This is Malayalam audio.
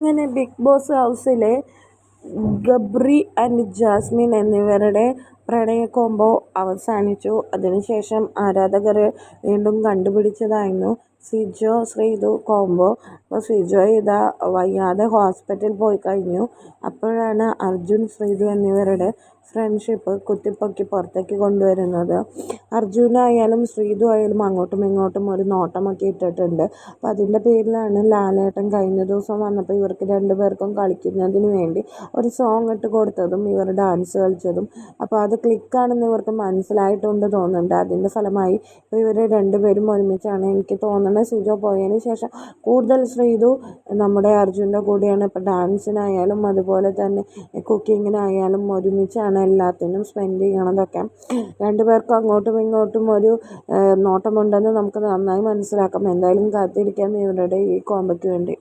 അങ്ങനെ ബിഗ് ബോസ് ഹൗസിലെ ഗബ്രി ആൻഡ് ജാസ്മിൻ എന്നിവരുടെ പ്രണയ കോംബോ അവസാനിച്ചു. അതിനുശേഷം ആരാധകർ വീണ്ടും കണ്ടുപിടിച്ചതായിരുന്നു. സിജോ ശ്രീതു കോംബോ അപ്പോൾ സിജോ ഇതാ വയ്യാതെ ഹോസ്പിറ്റൽ പോയി കഴിഞ്ഞു. അപ്പോഴാണ് അർജുൻ ശ്രീതു എന്നിവരുടെ ഫ്രണ്ട്ഷിപ്പ് കുത്തിപ്പൊക്കി പുറത്തേക്ക് കൊണ്ടുവരുന്നത്. അർജുനായാലും ശ്രീതു ആയാലും അങ്ങോട്ടും ഇങ്ങോട്ടും ഒരു നോട്ടമൊക്കെ ഇട്ടിട്ടുണ്ട്. അപ്പോൾ അതിന്റെ പേരിലാണ് ലാലേട്ടൻ കഴിഞ്ഞ ദിവസം വന്നപ്പോൾ ഇവർക്ക് രണ്ടുപേർക്കും കളിക്കുന്നതിന് വേണ്ടി ഒരു സോങ് ഇട്ട് കൊടുത്തതും ഇവർ ഡാൻസ് കളിച്ചതും. അപ്പോൾ അത് ക്ലിക്കാണെന്ന് ഇവർക്ക് മനസ്സിലായിട്ടുണ്ട് തോന്നുന്നുണ്ട്. അതിന്റെ ഫലമായി ഇപ്പോൾ ഇവർ രണ്ടുപേരും ഒരുമിച്ചാണ് എനിക്ക് തോന്നുന്നത്. സിജോ പോയതിന് ശേഷം കൂടുതൽ ശ്രീതു നമ്മുടെ അർജുന്റെ കൂടെയാണ്. ഇപ്പോൾ ഡാൻസിനായാലും അതുപോലെ തന്നെ കുക്കിങ്ങിനായാലും ഒരുമിച്ചാണ് എല്ലാത്തിനും സ്പെൻഡ് ചെയ്യണതൊക്കെ. രണ്ടുപേർക്കും അങ്ങോട്ടും ഇങ്ങോട്ടും ഒരു നോട്ടമുണ്ടെന്ന് നമുക്ക് നന്നായി മനസ്സിലാക്കാം. എന്തായാലും കാത്തിരിക്കാം ഇവരുടെ ഈ കോമ്പയ്ക്ക് വേണ്ടി.